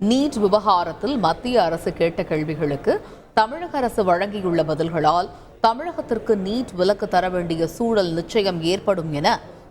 NEET விவகாரத்தில் மத்திய அரசு கேட்ட கேள்விகளுக்கு தமிழக அரசு வழங்கியுள்ள பதில்களால் தமிழகத்திற்கு நீட் விலக்கு தர வேண்டிய சூழல் நிச்சயம் ஏற்படும் என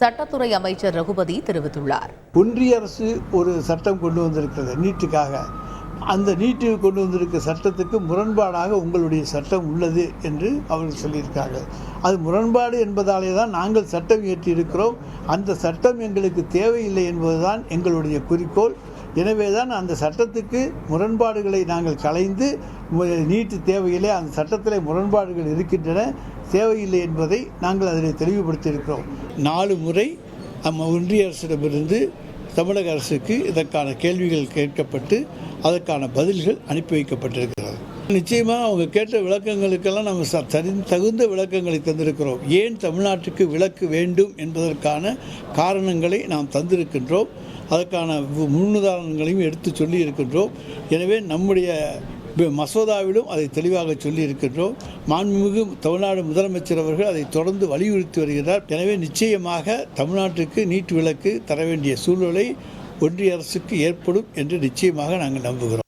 சட்டத்துறை அமைச்சர் ரகுபதி தெரிவித்துள்ளார். ஒன்றிய அரசு ஒரு சட்டம் கொண்டு வந்திருக்கிறது நீட்டுக்காக. அந்த நீட்டு கொண்டு வந்திருக்க சட்டத்துக்கு முரண்பாடாக உங்களுடைய சட்டம் உள்ளது என்று அவர்கள் சொல்லியிருக்காங்க. அது முரண்பாடு என்பதாலே தான் நாங்கள் சட்டம் இயற்றி இருக்கிறோம் அந்த சட்டம் எங்களுக்கு தேவையில்லை என்பதுதான் எங்களுடைய குறிக்கோள். எனவே தான் அந்த சட்டத்துக்கு முரண்பாடுகளை நாங்கள் கலைந்து நீட்டு தேவையில்லை அந்த சட்டத்தில் முரண்பாடுகள் இருக்கின்றன தேவையில்லை என்பதை நாங்கள் அதில் தெளிவுபடுத்தியிருக்கிறோம். நாலு முறை நம்ம ஒன்றிய அரசிடமிருந்து தமிழக அரசுக்கு இதற்கான கேள்விகள் கேட்கப்பட்டு அதற்கான பதில்கள் அனுப்பி வைக்கப்பட்டிருக்கிறது. நிச்சயமாக அவங்க கேட்ட விளக்கங்களுக்கெல்லாம் நம்ம ச- தகுந்த விளக்கங்களை தந்திருக்கிறோம். ஏன் தமிழ்நாட்டுக்கு விளக்கு வேண்டும் என்பதற்கான காரணங்களை நாம் தந்திருக்கின்றோம். அதற்கான முன்னுதாரணங்களையும் எடுத்து சொல்லி இருக்கின்றோம் எனவே நம்முடைய மசோதாவிலும் அதை தெளிவாக சொல்லி இருக்கின்றோம் மாண்புமிகு தமிழ்நாடு முதலமைச்சர் அவர்கள் அதை தொடர்ந்து வலியுறுத்தி வருகிறார். எனவே நிச்சயமாக தமிழ்நாட்டுக்கு நீட் விலக்கு தர வேண்டிய சூழ்நிலை ஒன்றிய அரசுக்கு ஏற்படும் என்று நிச்சயமாக நாங்கள் நம்புகிறோம்.